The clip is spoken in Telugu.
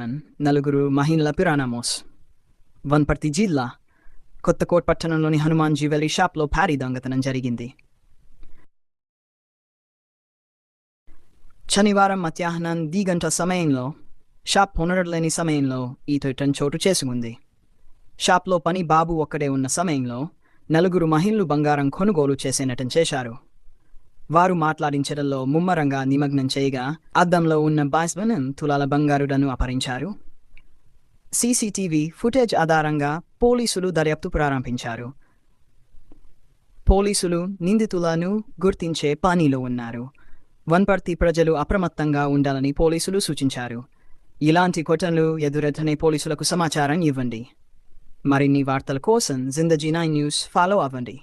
దొంగతనం నలుగురు మహిళల పిరానామోస్. వన్పర్తి జిల్లా కొత్తకోట్ పట్టణంలోని హనుమాన్ జ్యువెలరీ షాప్లో భారీ దొంగతనం జరిగింది. శనివారం మధ్యాహ్నం ది గంట సమయంలో షాప్ పునరులేని సమయంలో ఈ తొట్టం చోటు చేసుకుంది. షాప్లో పని బాబు ఒక్కడే ఉన్న సమయంలో నలుగురు మహిళలు బంగారం కొనుగోలు చేసేనటం చేశారు. వారు మాట్లాడించడంలో ముమ్మరంగా నిమగ్నం చేయగా అద్దంలో ఉన్న బాస్వనం తులాల బంగారుడను అపహరించారు. సీసీటీవీ ఫుటేజ్ ఆధారంగా పోలీసులు దర్యాప్తు ప్రారంభించారు. పోలీసులు నిందితులను గుర్తించే పనిలో ఉన్నారు. వన్పర్తి ప్రజలు అప్రమత్తంగా ఉండాలని పోలీసులు సూచించారు. ఇలాంటి ఘటనలు ఎదురెత్తనే పోలీసులకు సమాచారం ఇవ్వండి. మరిన్ని వార్తల కోసం జిందజీ నైన్ న్యూస్ ఫాలో అవ్వండి.